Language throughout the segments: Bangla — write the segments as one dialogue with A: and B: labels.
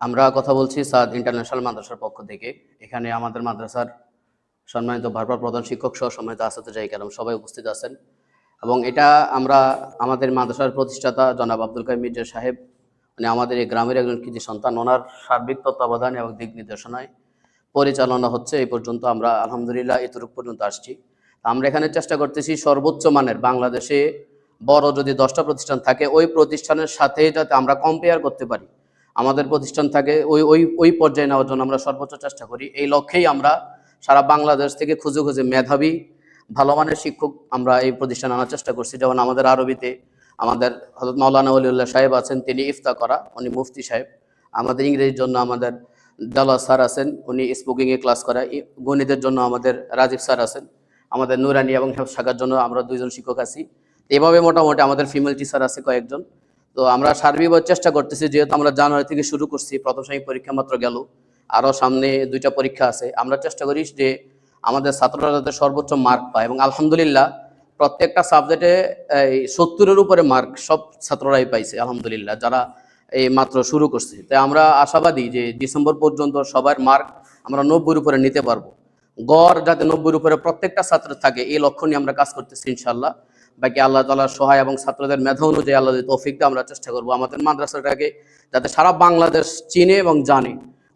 A: আমরা কথা বলছি সাদ ইন্টারন্যাশনাল মাদ্রাসার পক্ষ থেকে। এখানে আমাদের মাদ্রাসার সম্মানিত ভারপ্রাপ্ত প্রধান শিক্ষক সহ সম্মানিত আসাদুজাই কেরাম সবাই উপস্থিত আছেন। এবং এটা আমরা আমাদের মাদ্রাসার প্রতিষ্ঠাতা জনাব আব্দুল কাইম মির্জা সাহেব মানে আমাদের এই গ্রামের একজন কৃতি সন্তান, ওনার সার্বিক তত্ত্বাবধান এবং দিক নির্দেশনায় পরিচালনা হচ্ছে। এই পর্যন্ত আমরা আলহামদুলিল্লাহ এতটুকু পর্যন্ত আসছি। আমরা এখানে চেষ্টা করতেছি সর্বোচ্চ মানের বাংলাদেশে বড় যদি দশটা প্রতিষ্ঠান থাকে, ওই প্রতিষ্ঠানের সাথে যাতে আমরা কম্পেয়ার করতে পারি। আমাদের প্রতিষ্ঠান থাকে, ওই ওই ওই পর্যায়ে নেওয়ার জন্য আমরা সর্বোচ্চ চেষ্টা করি। এই লক্ষ্যেই আমরা সারা বাংলাদেশ থেকে খুঁজে খুঁজে মেধাবী, ভালো মানের শিক্ষক আমরা এই প্রতিষ্ঠানে আনার চেষ্টা করছি। যেমন আমাদের আরবিতে আমাদের হজরত মাওলানা অলিউল্লাহ সাহেব আছেন, তিনি ইফতা করা, উনি মুফতি সাহেব। আমাদের ইংরেজির জন্য আমাদের দালা স্যার আছেন, উনি স্পোকিংয়ে ক্লাস করা গণিতের জন্য আমাদের রাজীব স্যার আছেন। আমাদের নুরানি এবং শাখার জন্য আমরা দুইজন শিক্ষক আছি। এভাবে মোটামুটি আমাদের ফিমেল টিচার আছে কয়েকজন। তো আমরা সার্বিকভাবে চেষ্টা করতেছি, যেহেতু আমরা জানুয়ারি থেকে শুরু করছি, প্রথম শ্রেণি পরীক্ষা মাত্র গেল আরও সামনে দুইটা পরীক্ষা আছে। আমরা চেষ্টা করি যে আমাদের ছাত্ররা যাতে সর্বোচ্চ মার্ক পায় এবং আলহামদুলিল্লাহ প্রত্যেকটা সাবজেক্টে এই সত্তরের উপরে মার্ক সব ছাত্ররাই পাইছে, আলহামদুলিল্লাহ, যারা এই মাত্র শুরু করছে। তাই আমরা আশাবাদী যে ডিসেম্বর পর্যন্ত সবার মার্ক আমরা নব্বইয়ের উপরে নিতে পারব। গড় যাতে নব্বইয়ের উপরে প্রত্যেকটা ছাত্র থাকে, এই লক্ষ্য নিয়ে আমরা কাজ করতেছি ইনশাল্লাহ বাকি আল্লাহ তালার সহায় এবং ছাত্রদের মেধা অনুযায়ী আল্লাহ তৌফিক দেয়, আমরা চেষ্টা করব আমাদের মাদ্রাসাটাকে যাতে সারা বাংলাদেশ চিনে এবং জানে।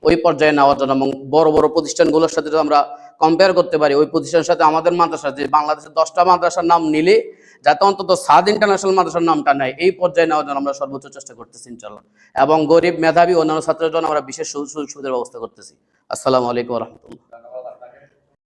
A: ওই পর্যায়ে নেওয়ার জন্য এবং বড় বড় প্রতিষ্ঠানগুলোর সাথে যদি আমরা কম্পেয়ার করতে পারি, ওই প্রতিষ্ঠানের সাথে আমাদের মাদ্রাসা, যে বাংলাদেশের দশটা মাদ্রাসার নাম নিলে, যাতে অন্তত সাদ ইন্টারন্যাশনাল মাদ্রাসার নামটা নেয়, এই পর্যায়ে নেওয়ার জন্য আমরা সর্বোচ্চ চেষ্টা করতেছি ইনশাল্লাহ এবং গরিব মেধাবী অন্যান্য ছাত্রের জন্য আমরা বিশেষ সুযোগ সুবিধার ব্যবস্থা করতেছি। আসসালামু আলাইকুম রহমতুল্লাহ।